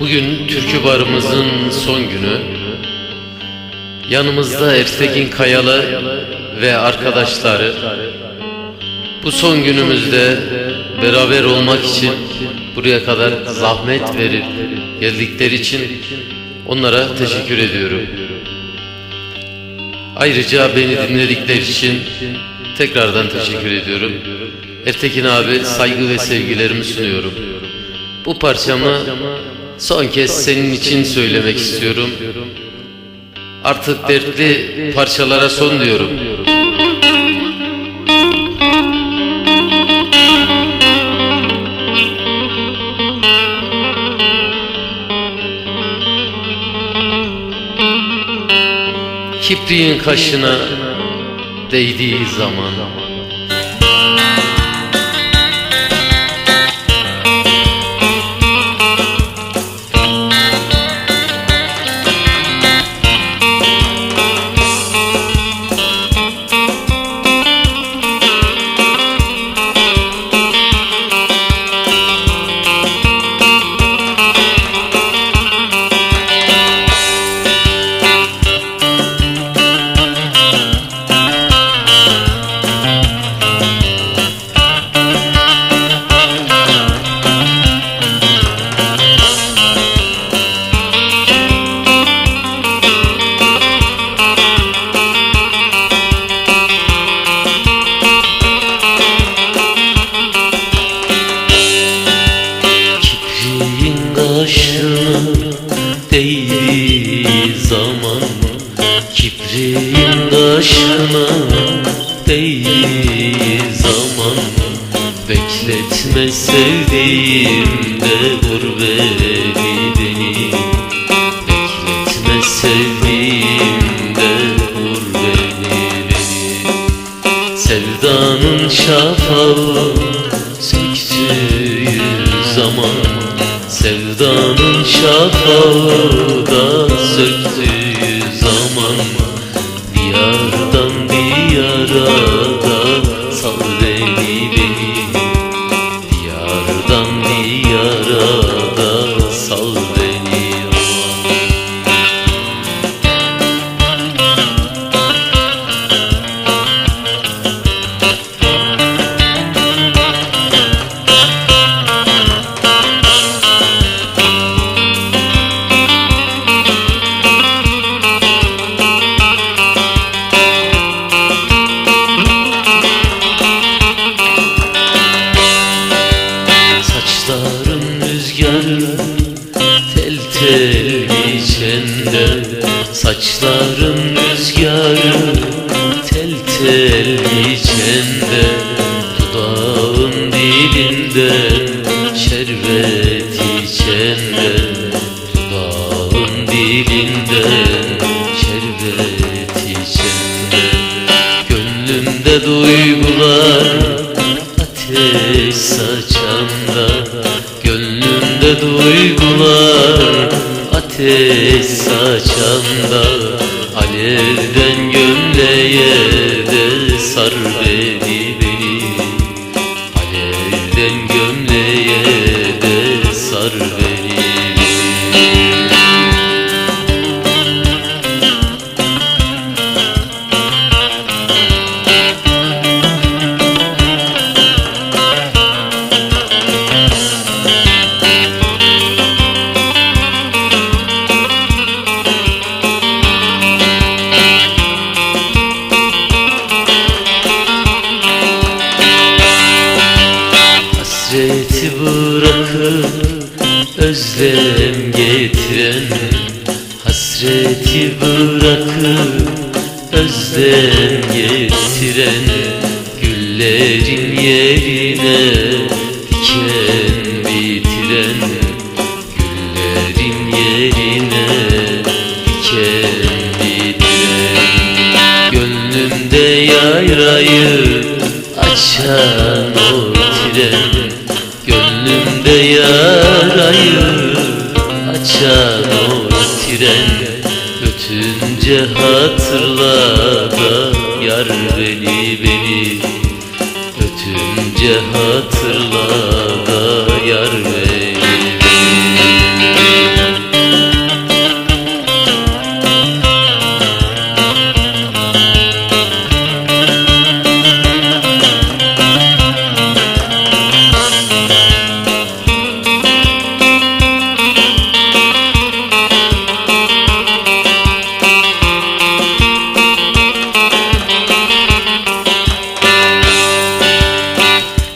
Bugün türkü barımızın son günü. Yanımızda Ertekin Kayalı ve arkadaşları. Bu son günümüzde beraber olmak için buraya kadar zahmet verip geldikleri için onlara teşekkür ediyorum. Ayrıca beni dinledikleri için tekrardan teşekkür ediyorum. Ertekin abi saygı ve sevgilerimi sunuyorum. Bu parçamı son kez senin için söylemek istiyorum. Artık dertli parçalara son diyorum. Kipriğin kaşına değdiği zaman zaman Kipriğin kaşına değdiği zaman Bekletme sevdiğimde vur beni. Beni Bekletme sevdiğimde vur beni. Beni Sevdanın şafağı söktüğü zaman Sevdanın şafağı da söktüğü zaman tel içende Saçların rüzgarı tel tel içende Dudağın dilinde şerbet içende Dudağın dilinde şerbet içende. Gönlümde duygular ateş saçanda Alevden gömleğe özlem getiren Hasreti bırakıp özlem getiren Güllerin yerine diken hatırla da yar beni beni. Ötünce hatırla da yar beni